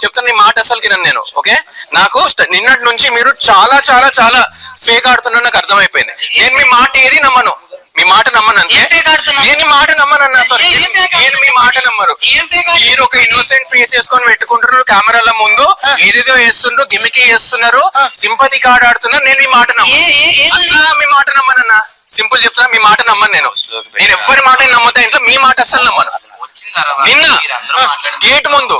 చెప్తాను నీ మాట అసలు కినను నేను ఓకే నాకు నిన్నటి నుంచి మీరు చాలా చాలా చాలా ఫేక్ ఆడుతున్నా నాకు అర్థమైపోయింది. నేను మీ మాట ఏది నమ్మను? మీ మాట నమ్మను? నేను మీ మాట నమ్మను అన్నా సార్ ఏం fake నేను మీ మాట నమ్మరు? మీరు ఒక ఇన్నోసెంట్ ఫేస్ చేసుకొని పెట్టుకుంటున్నారు కెమెరాల ముందు ఏదేదో వేస్తుండ్రు గిమికి చేస్తున్నారు సింపతి కార్డ్ ఆడుతున్నారు నేను మీ మాట నమ్మను. మీ మాట నమ్మనన్నా. సింపుల్ చెప్తా మీ మాట నమ్మను నేను. నేను ఎవరి మాట నమ్మతా ఇంట్లో మీ మాట అస్సలు నమ్మను. నిన్న గేట్ ముందు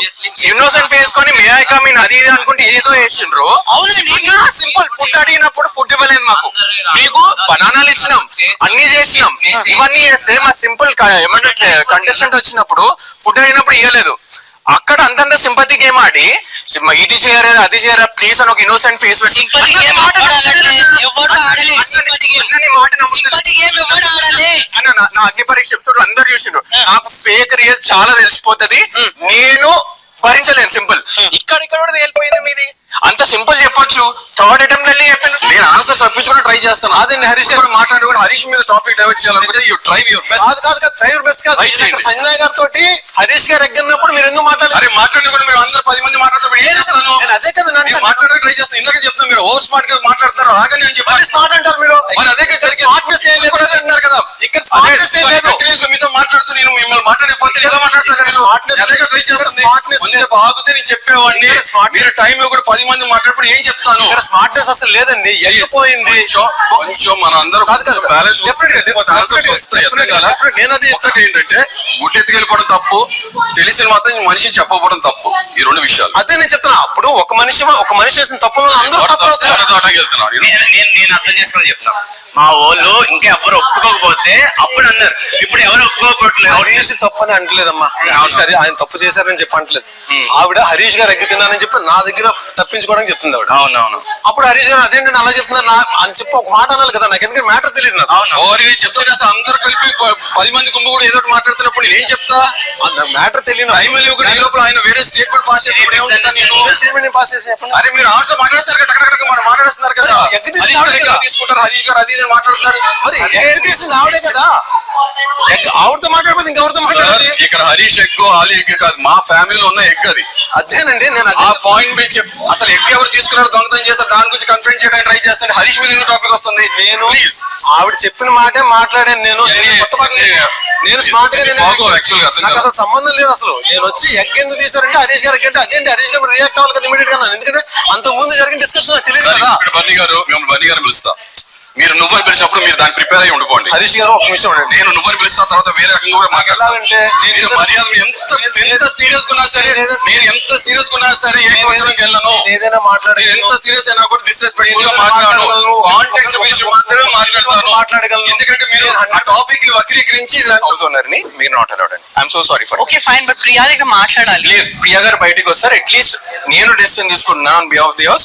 ఇన్నోసెంట్ ఫేస్ కొని మే ఐ కమ్ ఇన్ అది ఇది అనుకుంటే ఏదో వేసిండ్రు. అవునండి సింపుల్ ఫుడ్ అడిగినప్పుడు ఫుడ్ ఇవ్వలేదు మాకు. మీకు బనానాలు ఇచ్చినాం అన్ని చేసినాం. ఇవన్నీ చేస్తే మా సింపుల్ ఏమంటే కంటెస్టెంట్ వచ్చినప్పుడు ఫుడ్ అడిగినప్పుడు ఇవ్వలేదు. అక్కడ అంతంత సింపతి గేమ్ ఆడి ఇది చేయరా అది చేయరా? ప్లీజ్ అని ఒక ఇన్నోసెంట్ ఫేస్ నా అగ్ని పరీక్ష ఎపిసోడ్ అందరు చూసిండ్రు. నాకు ఫేక్ రియల్ చాలా తెలిసిపోతది. నేను భరించలేను సింపుల్. ఇక్కడ ఇక్కడ కూడా తేలిపోయింది మీది. అంత సింపుల్ చెప్పొచ్చు. థర్డ్ అటెంప్ట్ వెళ్ళి చెప్పాను. నేను ఆన్సర్ తప్పించుకుని ట్రై చేస్తాను అదే హరీష్ గారు? మాట్లాడి కూడా హరీష్ మీద టాపిక్ డైవర్ట్ చేయాలనుకుంటే యూ ట్రై యువర్ బెస్ట్ కాదు కాదు కాదు డ్రైవర్ బెస్ట్ కాదు. సంజయ్ గారితో హరీష్ గారు ఎగ్గన్నప్పుడు మీరు ఎందుకు మాట్లాడారు అరే మాట్లాడి కూడా మీరు అందరు పది మంది మాట్లాడుతూ ఏం చేస్తాను? నేను అదే కదా నన్ను నేను మాట్లాడడానికి ట్రై చేస్తాను. ఇందాక చెప్తాను మీరు ఓవర్ స్మార్ట్గా మాట్లాడతారు ఆగని అని చెప్పి స్మార్ట్ అంటారు మీరు. మరి అదే కదా జరిగేది. ఇక్కడ లేదు. మీతో మాట్లాడుతూ నేను మిమ్మల్ని మాట్లాడకపోతే ఎలా మాట్లాడతాను నేను చెప్పేవాడిని. మీరు టైం కూడా పది మంది మాట్లాడినప్పుడు ఏం చెప్తాను? ఇక్కడ స్మార్ట్నెస్ అసలు లేదండి. ఎక్కిపోయింది కొంచెం కొంచెం మన అందరూ కాదు కాదు. Balance Definitely, definitely, definitely. నేను అది ఏంటంటే గుడ్డెత్తుకెళ్ళిపోవడం తప్పు. తెలిసిన మాత్రం మనిషి చెప్పకపోవడం తప్పు. ఈ రెండు విషయాలు. అదే నేను చెప్తున్నా. అప్పుడు ఒక మనిషి ఒక మనిషి చేసిన తప్పులు అందరూ నేను అర్థం చేసుకొని చెప్తాను మా వాళ్ళు ఇంకా ఎవరు ఒప్పుకోకపోతే అప్పుడు అన్నారు. ఇప్పుడు ఎవరు ఒప్పుకోకపోవట్లేదు హరీష్ తప్పు అని అంటలేదమ్మా సరే ఆయన తప్పు చేశారని చెప్పి అంటలేదు ఆవిడ హరీష్ గారు ఎగ్గి తిన్నానని చెప్పి నా దగ్గర తప్పించుకోవడానికి చెప్తుంది ఆవిడ. అవునవును. అప్పుడు హరీష్ గారు అదేంటి నేను అలా చెప్తున్నారు? నా అని చెప్పి ఒక మాట అనాలి కదా నాకు ఎందుకంటే మ్యాటర్ తెలియదు నాకు. ఓరి చెప్తే అసలు అందరూ కలిపి పది మంది గుంపు కూడా ఏదో ఒకటి మాట్లాడుతున్నప్పుడు నేను చెప్తా? మ్యాటర్ తెలియదు లోపల ఆయన వేరే స్టేట్మెంట్ పాస్ నేను పాస్ చేసి అరే మీరు ఆడితో మాట్లాడేస్తారు కదా మనం మాట్లాడేస్తున్నారు కదా. ఆవిడే కదా. తీసుకుంటారు. హరీష్ గారు అది మాట్లాడుతున్నారు. మరి ఎక్కడ తీసింది ఆవిడే కదా? ఆవిడతో మాట్లాడిపోతే ఇంకెవరితో మాట్లాడాలి? ఇక్కడ హరీష్ ఎగ్ ఆలి ఎగ్ కాదు మా ఫ్యామిలీలో ఉన్న ఎగ్ అది. అదేనండి నేను ఆ పాయింట్ మీద చెప్ అసలు ఎగ్ ఎవరు తీసుకున్నారు దొంగతనం చేస్తారు దాని గురించి కన్ఫరెన్స్ చేయడానికి ట్రై చేస్తాను. హరీష్ మీద టాపిక్ వస్తుంది? నేను ఆవిడ చెప్పిన మాటే మాట్లాడాను నేను. కొత్త నేను స్మార్ట్గా నాకు. అసలు సంబంధం లేదు అసలు. నేను వచ్చి ఎగ్ ఎందుకు తీసారంటే హరీష్ గారు అంటే అదేంటి? హరీష్ గారు రియాక్ట్ అవ్వాలి కదా ఇమీడియట్గా. ఎందుకంటే అంత ముందు జరిగిన డిస్కషన్ నాకు తెలియదు కదా. బన్నీ గారు మిమ్మల్ని బన్నీ గారు పిలుస్తా. మీరు నువ్వు అని పిలిచినప్పుడు మీరు దానికి ప్రిపేర్ అయ్యి ఉండిపోండి. హరీష్ గారు ఒక నిమిషం ఉండండి. నేను నువ్వు అని పిలుస్తా తర్వాత వేరే రకంగా కూడా మాట్లాడతా ఎలాగంటే నేను మర్యాద ఎంత ఎంత సీరియస్ ఉన్నా సరే నేను ఎంత సీరియస్ ఉన్నా సరే ఏ క్వశ్చన్కి వెళ్ళను. ఏదైనా మాట్లాడే ఎంత సీరియస్ అయినా కూడా డిస్రెస్పెక్ట్ఫుల్గా మాట్లాడగలను. కాంటాక్ట్స్ గురించి మాత్రమే మాట్లాడతాను. మాట్లాడగలను. ఎందుకంటే మీరు ఆ టాపిక్ని వక్రీకరించి ఇది అంత- హౌస్ ఓనర్ని మీరు నాట్ అలౌడ్ అండి. I'm so sorry for okay fine but Priya దగ్గర మాట్లాడాలి. లేదు ప్రియా గారు బయటికి వస్తారు. అట్లీస్ట్ నేను డెసిషన్ తీసుకుంటున్నాను ఆన్ బిహాఫ్ ది హౌస్